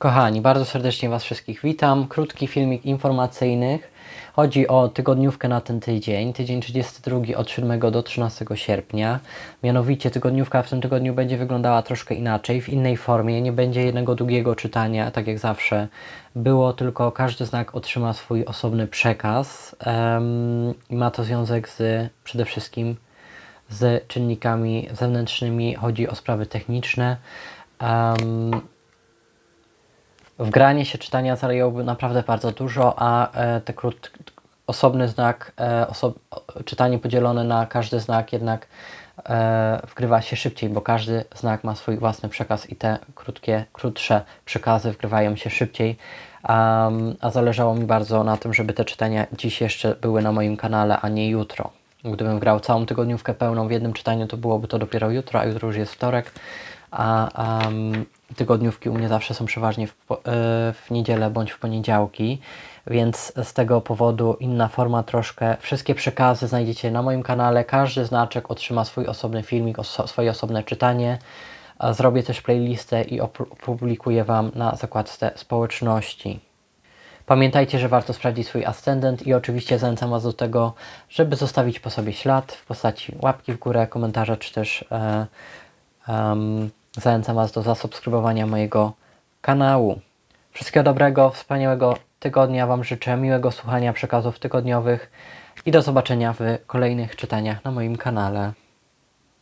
Kochani, bardzo serdecznie Was wszystkich witam. Krótki filmik informacyjny. Chodzi o tygodniówkę na ten tydzień, tydzień 32 od 7 do 13 sierpnia. Mianowicie tygodniówka w tym tygodniu będzie wyglądała troszkę inaczej, w innej formie. Nie będzie jednego długiego czytania, tak jak zawsze było, tylko każdy znak otrzyma swój osobny przekaz. I ma to związek z przede wszystkim z czynnikami zewnętrznymi. Chodzi o sprawy techniczne. Em, w granie się czytania zajęłoby naprawdę bardzo dużo, a e, te krót, osobny znak, e, czytanie podzielone na każdy znak jednak e, wgrywa się szybciej, bo każdy znak ma swój własny przekaz i te krótkie, krótsze przekazy wgrywają się szybciej. Am, a zależało mi bardzo na tym, żeby te czytania dziś jeszcze były na moim kanale, a nie jutro. Gdybym grał całą tygodniówkę pełną w jednym czytaniu, to byłoby to dopiero jutro, a jutro już jest wtorek, a um, tygodniówki u mnie zawsze są przeważnie w, e, w niedzielę bądź w poniedziałki, więc z tego powodu inna forma troszkę. Wszystkie przekazy znajdziecie na moim kanale, każdy znaczek otrzyma swój osobny filmik, oso- swoje osobne czytanie. Zrobię też playlistę i opublikuję Wam na zakładce społeczności. Pamiętajcie, że warto sprawdzić swój ascendent i oczywiście zachęcam Was do tego, żeby zostawić po sobie ślad w postaci łapki w górę, komentarza, czy też e, em, zachęcam Was do zasubskrybowania mojego kanału. Wszystkiego dobrego, wspaniałego tygodnia Wam życzę, miłego słuchania przekazów tygodniowych i do zobaczenia w kolejnych czytaniach na moim kanale.